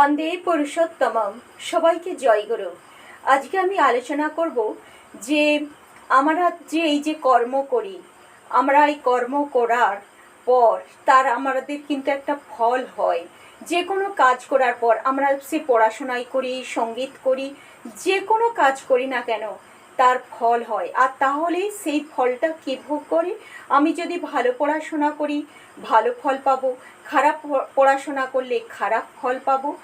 বন্দে পুরুষোত্তমম। সবাইকে জয় গুরু। আজকে আমি আলোচনা করব যে আমরা যে এই যে কর্ম করি, আমরা এই কর্ম করার পর তার আমাদের কিন্তু একটা ফল হয়। যে কোনো কাজ করার পর আমরা সে পড়াশোনাই করি, সংগীত করি, যে কোনো কাজ করি না কেন তার ফল হয়। আর তাহলে সেই ফলটা কে ভোগ করে? আমি যদি ভালো পড়াশোনা করি, ভালো ফল পাবো। খারাপ পড়াশোনা করলে খারাপ ফল পাবো।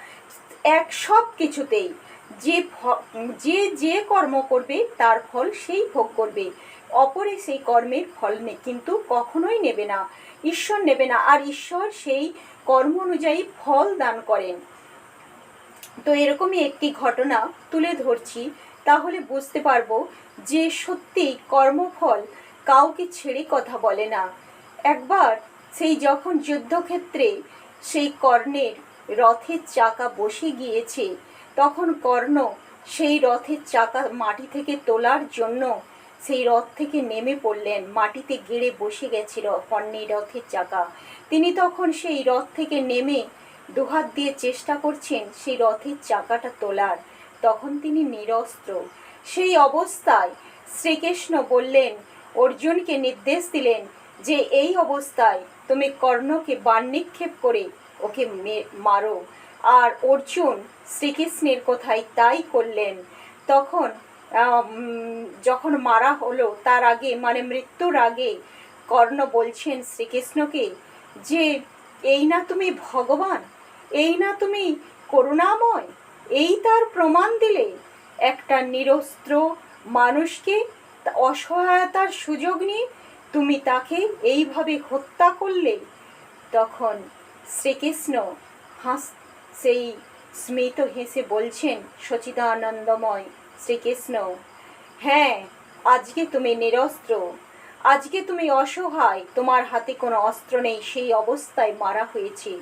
এক সব কিছুতেই যে যে যে কর্ম করবে, তার ফল সেই ভোগ করবে। অপরে সেই কর্মের ফল নে, কিন্তু কখনোই নেবে না। ঈশ্বর নেবে না। আর ঈশ্বর সেই কর্ম অনুযায়ী ফল দান করেন। তো এরকমই একটি ঘটনা তুলে ধরছি। তাহলে বুঝতে পারব যে সত্যি কর্মফল কাউকে ছেড়ে কথা বলে না। একবার সেই যখন যুদ্ধক্ষেত্রে সেই কর্ণের রথের চাকা বসে গিয়েছে, তখন কর্ণ সেই রথের চাকা মাটি থেকে তোলার জন্য সেই রথ থেকে নেমে পড়লেন, মাটিতে গেড়ে বসে গেছিল কর্ণের রথের চাকা। তিনি তখন সেই রথ থেকে নেমে দুহাত দিয়ে চেষ্টা করছেন সেই রথের চাকাটা তোলার। তখন তিনি নিরস্ত্র। সেই অবস্থায় শ্রীকৃষ্ণ বললেন, অর্জুনকে নির্দেশ দিলেন যে এই অবস্থায় তুমি কর্ণকে বাণ নিক্ষেপ করে ওকে মারো। আর অর্জুন শ্রীকৃষ্ণের কথাই তাই করলেন। তখন যখন মারা হলো, তার আগে মানে মৃত্যুর আগে কর্ণ বলছেন শ্রীকৃষ্ণকে যে, এই না তুমি ভগবান, এই না তুমি করুণাময় এই তার প্রমাণ দিলে একটা নিরস্ত্র মানুষকে অসহায়তার সুযোগ নিয়ে তুমি তাকে এইভাবে হত্যা করলে, তখন শ্রীকৃষ্ণ হাস, সেই স্মিত হেসে বলছেন, সচিদানন্দময় শ্রীকৃষ্ণ হ্যাঁ আজকে তুমি নিরস্ত্র, আজকে তুমি অসহায়, তোমার হাতে কোনো অস্ত্র নেই, সেই অবস্থায় মারা হয়েছে।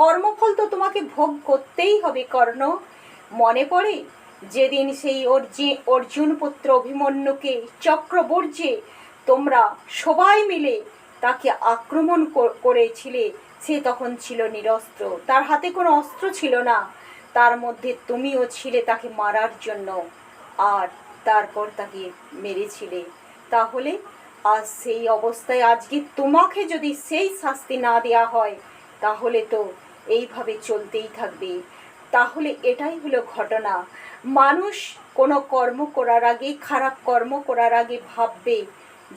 কর্মফল তো তোমাকে ভোগ করতেই হবে, কর্ণ। মনে পড়ে? যেদিন সেই অর্জি অর্জুন পুত্র অভিমন্যুকে চক্রবর্জে তোমরা সবাই মিলে তাকে আক্রমণ করেছিলে, সে তখন ছিল নিরস্ত্র। তার হাতে কোনো অস্ত্র ছিল না। তার মধ্যে তুমিও ছিলে তাকে মারার জন্য, আর তারপর তাকে মেরেছিলে। তাহলে আজ সেই অবস্থায় আজকে তোমাকে যদি সেই শাস্তি না দেওয়া হয় তাহলে তো এইভাবে চলতেই থাকবে। তাহলে এটাই হলো ঘটনা। মানুষ কোনো কর্ম করার আগে, খারাপ কর্ম করার আগে ভাববে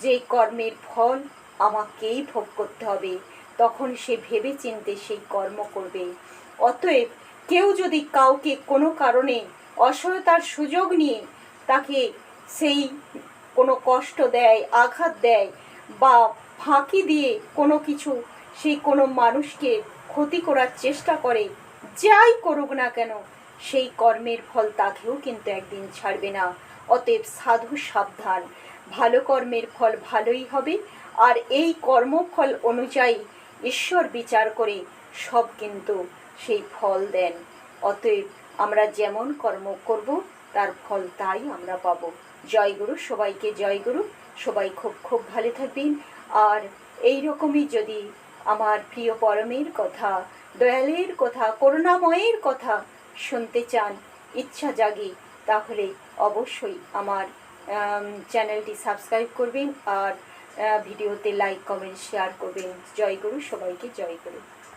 যে কর্মের ফল আমাকেই ভোগ করতে হবে। তখন সে ভেবে চিনতে সেই কর্ম করবে। অতএব কেউ যদি কাউকে কোনো কারণে অসহায়তার সুযোগ নিয়ে তাকে সেই কোনো কষ্ট দেয়, আঘাত দেয় বা ফাঁকি দিয়ে কোনো কিছু সেই কোনো মানুষকে ক্ষতি করার চেষ্টা করে, যাই করুক না কেন, সেই কর্মের ফল তাকেও কিন্তু একদিন ছাড়বে না। অতএব সাধু সাবধান। ভালো কর্মের ফল ভালোই হবে, আর এই কর্মফল অনুযায়ী ঈশ্বর বিচার করে সব কিন্তু সেই ফল দেন। অতএব আমরা যেমন কর্ম করব, তার ফল তাই আমরা পাব। জয় গুরু, সবাইকে জয় গুরু। সবাই খুব খুব ভালো থাকবেন। আর এই রকমই যদি আমার প্রিয় পরমের কথা, দয়ালের কথা, করুণাময়ের কথা শুনতে চান, ইচ্ছা জাগে, তাহলে অবশ্যই আমার চ্যানেলটি সাবস্ক্রাইব করবেন আর ভিডিওতে লাইক, কমেন্ট, শেয়ার করবেন। জয় গুরু, সবাইকে জয় গুরু।